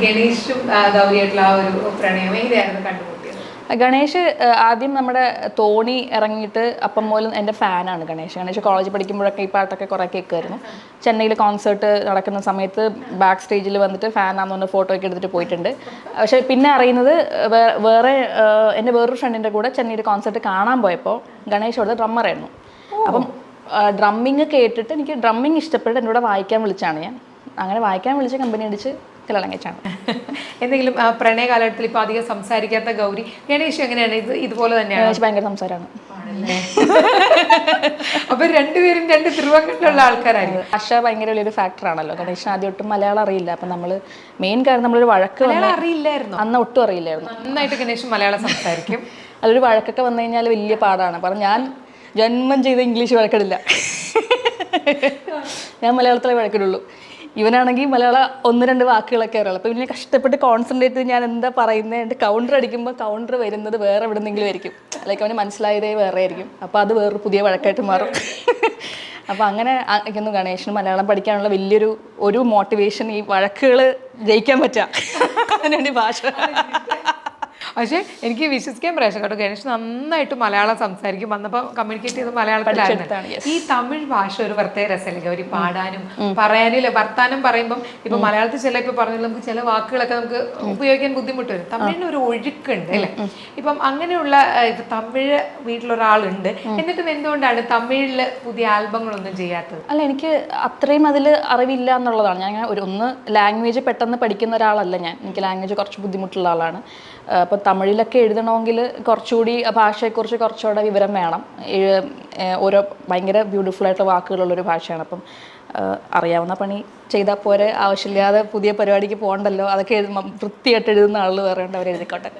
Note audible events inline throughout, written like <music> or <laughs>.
ഗണേഷും ആ, ഗൗരിയായിട്ടുള്ള ആ ഒരു പ്രണയം? എങ്ങനെയായിരുന്നു കണ്ടുമുട്ടിയത്? ഗണേഷ് ആദ്യം നമ്മുടെ തോണി ഇറങ്ങിയിട്ട് അപ്പം പോലും എന്റെ ഫാനാണ് ഗണേഷ്. ഗണേഷ് കോളേജ് പഠിക്കുമ്പോഴൊക്കെ ഈ പാട്ടൊക്കെ കുറേ കേൾക്കുമായിരുന്നു. ചെന്നൈയിൽ കോൺസേർട്ട് നടക്കുന്ന സമയത്ത് ബാക്ക് സ്റ്റേജിൽ വന്നിട്ട് ഫാനാന്ന് പറഞ്ഞ ഫോട്ടോ ഒക്കെ എടുത്തിട്ട് പോയിട്ടുണ്ട്. പക്ഷേ പിന്നെ അറിയുന്നത് വേറെ എന്റെ വേറൊരു ഫ്രണ്ടിന്റെ കൂടെ ചെന്നൈയിൽ കോൺസേർട്ട് കാണാൻ പോയപ്പോൾ ഗണേഷ് അവിടുത്തെ ഡ്രമ്മറായിരുന്നു അപ്പം ഡ്രമ്മിങ് കേട്ടിട്ട് എനിക്ക് ഡ്രമ്മിങ് ഇഷ്ടപ്പെട്ട് എന്നോട് വായിക്കാൻ വിളിച്ചാണ് ഞാൻ. അങ്ങനെ വായിക്കാൻ വിളിച്ച കമ്പനി അടിച്ച് കല്യാണം കഴിച്ചാണ് <laughs> എന്തെങ്കിലും പ്രണയ കാലഘട്ടത്തിൽ ഇപ്പൊ അധികം സംസാരിക്കാത്ത ഗൗരി ഗണേഷ് എങ്ങനെയാണ്? ഇത് ഇതുപോലെ തന്നെയാണ്? ഭയങ്കര സംസാരമാണ്. <laughs> അപ്പൊ രണ്ടുപേരും രണ്ട് ധ്രുവങ്ങളിലുള്ള ആൾക്കാരായിരുന്നു ഭാഷ ഭയങ്കര വലിയൊരു ഫാക്ടർ ആണല്ലോ. ഗണേഷിന് ആദ്യം ഒട്ടും മലയാളം അറിയില്ല. അപ്പൊ നമ്മൾ മെയിൻ കാര്യം നമ്മളൊരു വഴക്ക് അറിയില്ലായിരുന്നു. അന്ന് ഒട്ടും അറിയില്ലായിരുന്നു. നന്നായിട്ട് ഗണേഷ് മലയാളം സംസാരിക്കും. <laughs> അതൊരു വഴക്കൊക്കെ വന്നു കഴിഞ്ഞാൽ വലിയ പാടാണ്. അപ്പം ഞാൻ ജന്മം ചെയ്ത ഇംഗ്ലീഷ് വഴക്കിടില്ല. ഞാൻ മലയാളത്തിലെ വഴക്കിടുള്ളൂ. ഇവനാണെങ്കിൽ മലയാളം ഒന്ന് രണ്ട് വാക്കുകളൊക്കെ അറിയുള്ളൂ. അപ്പോൾ ഇവനെ കഷ്ടപ്പെട്ട് കോൺസെൻട്രേറ്റ് ചെയ്ത് ഞാൻ എന്താ പറയുന്നത് എന്റെ കൗണ്ടർ അടിക്കുമ്പോൾ കൗണ്ടർ വരുന്നത് വേറെ എവിടെ നിന്നെങ്കിലും ആയിരിക്കും. ലൈക്ക് അവന് മനസ്സിലായതേ വേറെ ആയിരിക്കും. അപ്പോൾ അത് വേറൊരു പുതിയ വഴക്കായിട്ട് മാറും. അപ്പോൾ അങ്ങനെ ഒന്നും ഗണേഷിന് മലയാളം പഠിക്കാനുള്ള വലിയൊരു ഒരു മോട്ടിവേഷൻ ഈ വഴക്കുകൾ ജയിക്കാൻ പറ്റുക അതിനുവേണ്ടി ഭാഷ. പക്ഷെ എനിക്ക് വിശ്വസിക്കാൻ പ്രയാസം കേട്ടോ ഗണേഷ് നന്നായിട്ട് മലയാളം സംസാരിക്കും. വന്നപ്പോൾ കമ്മ്യൂണിക്കേറ്റ് ചെയ്ത് മലയാളത്തിലായിരുന്നു. പഠിച്ചെടുത്താണ്, ഈ തമിഴ് ഭാഷ ഒരു പ്രത്യേക രസമല്ലേ? ഗൗരി പാടാനും പറയാനും ഇല്ല. വർത്താനം പറയുമ്പം ഇപ്പൊ മലയാളത്തിൽ ചില ഇപ്പൊ പറഞ്ഞാൽ നമുക്ക് ചില വാക്കുകളൊക്കെ നമുക്ക് ഉപയോഗിക്കാൻ ബുദ്ധിമുട്ട് വരും. തമിഴിന് ഒരു ഒഴുക്കുണ്ട് അല്ലേ? ഇപ്പം അങ്ങനെയുള്ള ഇപ്പൊ തമിഴ് വീട്ടിലൊരാളുണ്ട്. എന്നിട്ടും എന്തുകൊണ്ടാണ് തമിഴിൽ പുതിയ ആൽബങ്ങളൊന്നും ചെയ്യാത്തത്? അല്ല എനിക്ക് അത്രയും അതിൽ അറിവില്ല എന്നുള്ളതാണ്. ഞാൻ ഒരു ഒന്ന് ലാംഗ്വേജ് പെട്ടെന്ന് പഠിക്കുന്ന ഒരാളല്ല ഞാൻ. എനിക്ക് ലാംഗ്വേജ് കുറച്ച് ബുദ്ധിമുട്ടുള്ള ആളാണ്. അപ്പോൾ തമിഴിലൊക്കെ എഴുതണമെങ്കിൽ കുറച്ചുകൂടി ഭാഷയെക്കുറിച്ച് കുറച്ചുകൂടെ വിവരം വേണം. ഓരോ ഭയങ്കര ബ്യൂട്ടിഫുൾ ആയിട്ടുള്ള വാക്കുകളുള്ളൊരു ഭാഷയാണ്. അപ്പം അറിയാവുന്ന പണി ചെയ്താൽ പോരെ. ആവശ്യമില്ലാതെ പുതിയ പരിപാടിക്ക് പോകണ്ടല്ലോ. അതൊക്കെ എഴുതുമ്പം വൃത്തിയായിട്ട് എഴുതുന്ന ആളുകൾ വേറെ ഉണ്ട്. അവർ എഴുതിക്കോട്ടെ.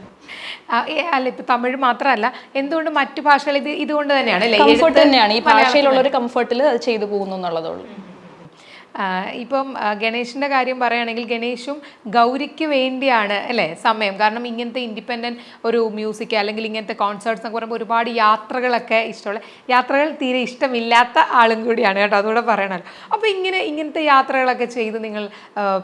അല്ല ഇപ്പൊ തമിഴ് മാത്രമല്ല എന്തുകൊണ്ട് മറ്റു ഭാഷകൾ ഇത് ഇതുകൊണ്ട് തന്നെയാണ് അല്ലേ? കംഫർട്ട് തന്നെയാണ്. ഈ ഭാഷയിലുള്ള ഒരു കംഫർട്ടിൽ അത് ചെയ്തു പോകുന്നു എന്നുള്ളതേ ഉള്ളൂ. ആ, ഇപ്പം ഗണേഷിന്റെ കാര്യം പറയുകയാണെങ്കിൽ ഗണേഷും ഗൗരിക്ക് വേണ്ടിയാണ് അല്ലേ സമയം. കാരണം ഇങ്ങനത്തെ ഇൻഡിപെൻഡന്റ് ഒരു മ്യൂസിക് അല്ലെങ്കിൽ ഇങ്ങനത്തെ കോൺസേർട്സ് എന്നൊക്കെ പറയുമ്പോൾ ഒരുപാട് യാത്രകളൊക്കെ ഇഷ്ടമുള്ള യാത്രകൾ തീരെ ഇഷ്ടമില്ലാത്ത ആളും കൂടിയാണ് കേട്ടോ അതുകൂടെ പറയണല്ലോ. അപ്പോൾ ഇങ്ങനെ ഇങ്ങനത്തെ യാത്രകളൊക്കെ ചെയ്ത് നിങ്ങൾ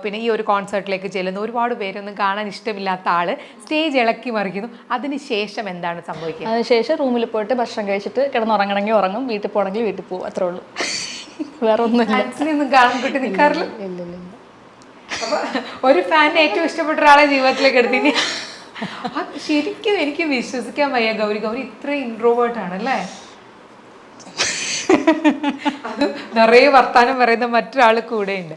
പിന്നെ ഈ ഒരു കോൺസേർട്ടിലേക്ക് ചെല്ലുന്നു ഒരുപാട് പേരൊന്നും കാണാൻ ഇഷ്ടമില്ലാത്ത ആൾ സ്റ്റേജ് ഇളക്കി മറിക്കുന്നു അതിന് ശേഷം എന്താണ് സംഭവിക്കുന്നത് അതിനുശേഷം റൂമിൽ പോയിട്ട് ഭക്ഷണം കഴിച്ചിട്ട് കിടന്നുറങ്ങണമെങ്കിൽ ഉറങ്ങും വീട്ടിൽ പോകണമെങ്കിൽ വീട്ടിൽ പോകും അത്രേ ഉള്ളൂ. വേറെ ഒന്നുമില്ല ഡാൻസിനൊന്നും കാണാൻ കിട്ടി നിൽക്കാറില്ല അപ്പൊ ഒരു ഫാൻ ഏറ്റവും ഇഷ്ടപ്പെട്ട ഒരാളെ ജീവിതത്തിലേക്ക് എടുത്തിന്. ശരിക്കും എനിക്ക് വിശ്വസിക്കാൻ വയ്യ ഗൗരി. ഗൗരി ഇത്ര ഇൻട്രോവേർട്ട് ആണല്ലേ? <laughs> അത് നിറയെ വർത്താനം പറയുന്ന മറ്റൊരാൾ കൂടെ ഉണ്ട്